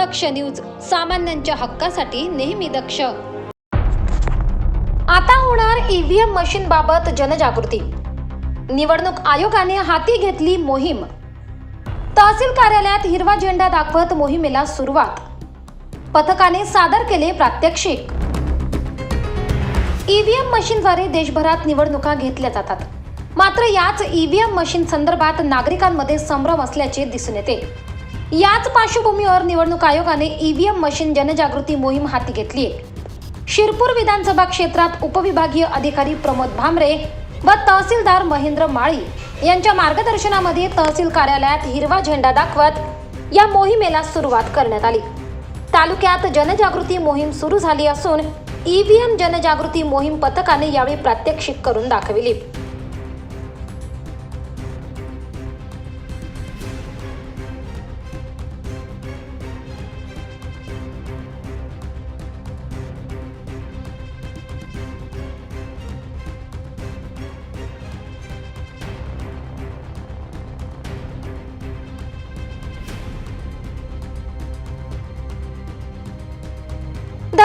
दक्ष news सामान्यांच्या हक्कासाठी नेहमी दक्ष. आता होणार ईव्हीएम मशीन बाबत जनजागृती. निवडणूक आयोगाने हाती घेतली मोहीम. तहसील कार्यालयात हिरवा झेंडा दाखवत मोहिमेला सुरुवात. पथकाने सादर केले प्रात्यक्षिक. ईव्हीएम मशीनद्वारे देशभरात निवडणुका घेतल्या जातात. मात्र याच ईव्हीएम मशीन संदर्भात नागरिकांमध्ये संभ्रम असल्याचे दिसून येते. याच पार्श्वभूमीवर निवडणूक आयोगाने ईव्हीएम मशीन जनजागृती मोहीम हाती घेतली आहे शिरपूर विधानसभा क्षेत्रात उपविभागीय अधिकारी प्रमोद भामरे व तहसीलदार महेंद्र माळी यांच्या मार्गदर्शनामध्ये तहसील कार्यालयात हिरवा झेंडा दाखवत या मोहिमेला सुरुवात करण्यात आली. तालुक्यात जनजागृती मोहीम सुरू झाली असून ईव्हीएम जनजागृती मोहीम पथकाने यावेळी प्रात्यक्षिक करून दाखविली.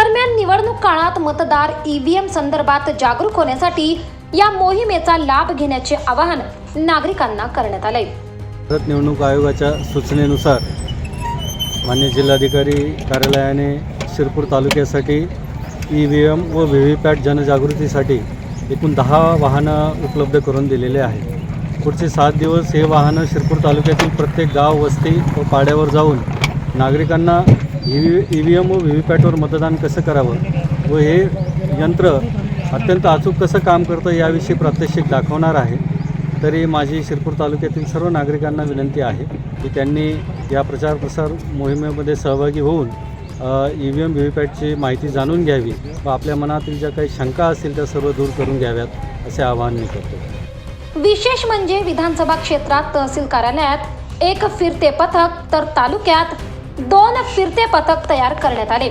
दरम्यान निवडणूक काळात मतदार ईव्हीएम संदर्भात जागरूक होण्यासाठी या मोहिमेचा लाभ घेण्याचे आवाहन नागरिकांना करण्यात आले भारत निवडणूक आयोगाच्या सूचनेनुसार मान्य जिल्हाधिकारी कार्यालयाने शिरपूर तालुक्यासाठी ई व्ही एम व व्ही व्ही पॅट जनजागृतीसाठी एकूण दहा वाहनं उपलब्ध करून दिलेले आहे पुढचे सात दिवस हे वाहनं शिरपूर तालुक्यातील प्रत्येक गाव वस्ती व पाड्यावर जाऊन नागरिकांना E V E V M व व्ही व्ही पॅटवर मतदान कसं करावं? व हे यंत्र अत्यंत अचूक कसं काम करतं याविषयी प्रात्यक्षिक दाखवणार आहे. तरी माझी शिरपूर तालुक्यातील सर्व नागरिकांना विनंती आहे की त्यांनी या प्रचार प्रसार मोहिमेमध्ये सहभागी होऊन E V M V V पॅटची माहिती जाणून घ्यावी व आपल्या मनातील ज्या काही शंका असतील त्या सर्व दूर करून घ्याव्यात असे आवाहन मी करतो. विशेष म्हणजे विधानसभा क्षेत्रात तहसील कार्यालयात एक फिरते पथक तर तालुक्यात दोन फिरते पथक तयार करण्यात आले.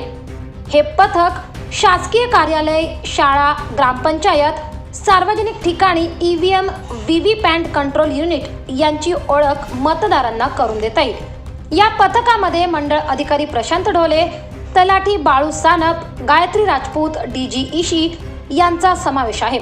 हे पथक शासकीय कार्यालय शाळा ग्रामपंचायत सार्वजनिक ठिकाणी E V pant control unit यांची ओळख मतदारांना करून देता येईल. या पथकामध्ये मंडळ अधिकारी प्रशांत ढोले तलाठी बाळू सानप गायत्री राजपूत डी जी इशी यांचा समावेश आहे.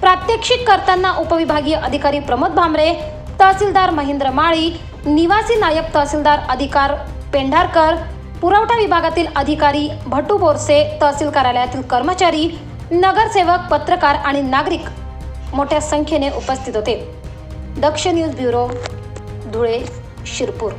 प्रात्यक्षिक करताना उपविभागीय अधिकारी प्रमोद भांबरे तहसीलदार महेंद्र माळी निवासी नायब तहसीलदार अधिकार पेंढारकर पुरवठा विभागातील अधिकारी भटू बोरसे तहसील कार्यालयातील कर्मचारी नगरसेवक पत्रकार आणि नागरिक मोठ्या संख्येने उपस्थित होते. Daksh news bureau Dhule Shirpur.